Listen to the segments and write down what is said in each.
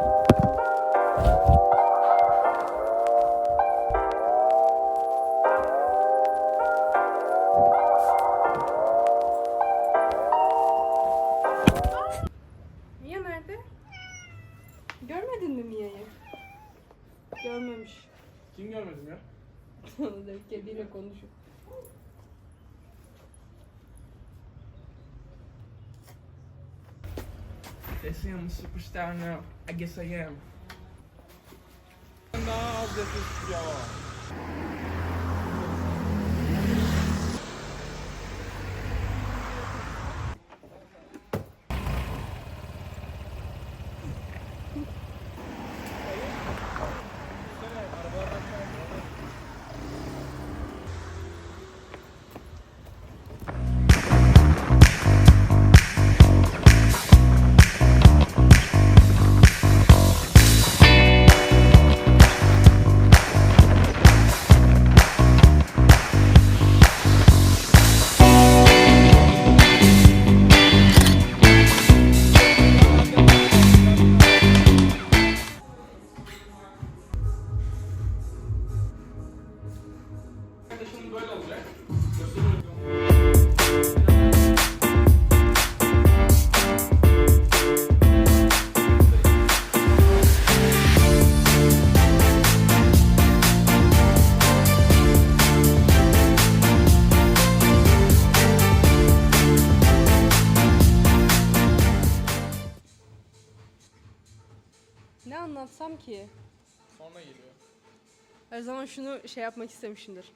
Mia nerede? Görmedin mi Mia'yı? Görmemiş. Kim görmedim ya? Kediyle konuşuyor. They say I'm a superstar now. I guess I am. Daha az yapıyorsun ya. Anlatsam ki? Sonra geliyor. Her zaman şunu şey yapmak istemişimdir.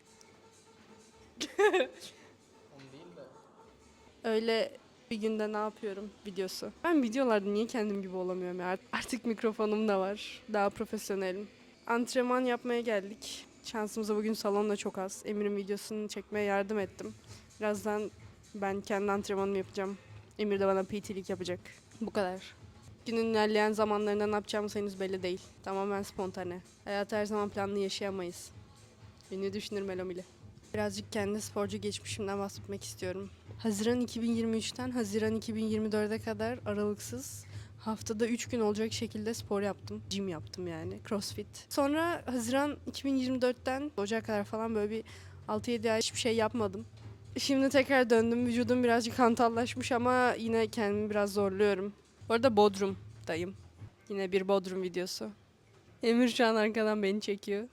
Onu değil de. Öyle bir günde ne yapıyorum videosu. Ben videolarda niye kendim gibi olamıyorum ya? Artık mikrofonum da var. Daha profesyonelim. Antrenman yapmaya geldik. Şansımıza bugün salon da çok az. Emir'in videosunu çekmeye yardım ettim. Birazdan ben kendi antrenmanımı yapacağım. Emir de bana PT'lik yapacak. Bu kadar. Günün ilerleyen zamanlarında ne yapacağımız henüz belli değil. Tamamen spontane. Hayatı her zaman planlı yaşayamayız. Ünlü düşünür Melomili. Birazcık kendi sporcu geçmişimden bahsetmek istiyorum. Haziran 2023'ten Haziran 2024'e kadar aralıksız haftada 3 gün olacak şekilde spor yaptım. Gym yaptım yani. Crossfit. Sonra Haziran 2024'ten Ocak'a kadar falan böyle bir 6-7 ay hiçbir şey yapmadım. Şimdi tekrar döndüm. Vücudum birazcık hantallaşmış ama yine kendimi biraz zorluyorum. Bu arada Bodrum'dayım. Yine bir Bodrum videosu. Emir şu an arkadan beni çekiyor.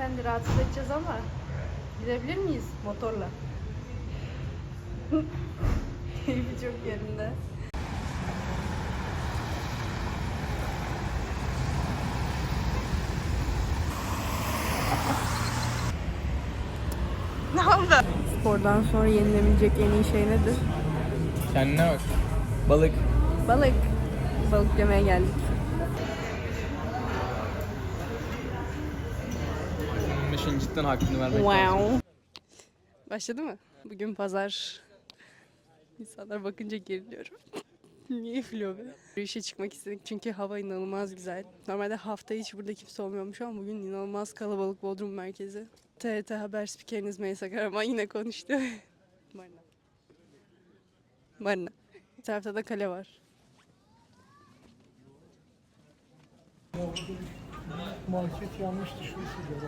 Hanımefendi rahatsız edeceğiz ama girebilir miyiz motorla? Keyfi çok yerinde. Ne oldu? Spordan sonra yenilebilecek en iyi şey nedir? Kendine bak. Balık. Balık. Balık yemeye geldik. İşin cidden hakkını vermek lazım. Wow. Başladı mı? Bugün pazar. İnsanlar bakınca geriliyorum. Niye flow be? Yürüyüşe çıkmak istedik çünkü hava inanılmaz güzel. Normalde hafta hiç burada kimse olmuyormuş ama bugün inanılmaz kalabalık Bodrum merkezi. TRT Haber spikeriniz Meysa Karaman yine konuştu. Marina. Marina. Bir tarafta da kale var. Market yanlış düşmüşsün herhalde.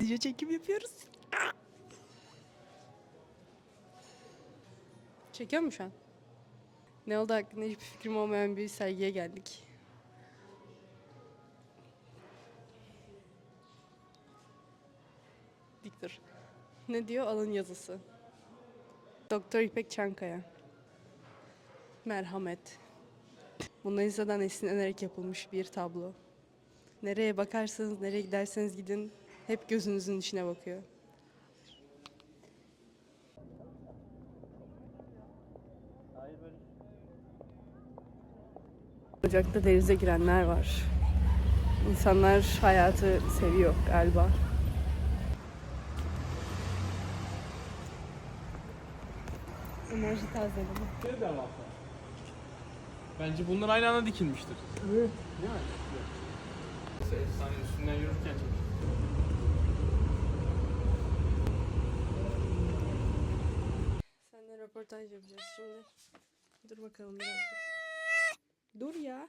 Video çekim yapıyoruz. Çekiyor mu şu an? Ne oldu hakkında hiçbir fikrim olmayan bir sergiye geldik. Dik dur. Ne diyor alın yazısı. Doktor İpek Çankaya. Merhamet. Mona Lisa'dan esinlenerek yapılmış bir tablo. Nereye bakarsanız, nereye giderseniz gidin hep gözünüzün içine bakıyor. Ocakta denize girenler var. İnsanlar hayatı seviyor galiba. Enerji tazeleme. Bence bunlar aynı anda dikilmiştir. Evet. Efsane üstünden yürürken çek. Seninle röportaj yapacağız şimdi. Dur bakalım birazcık. Dur ya.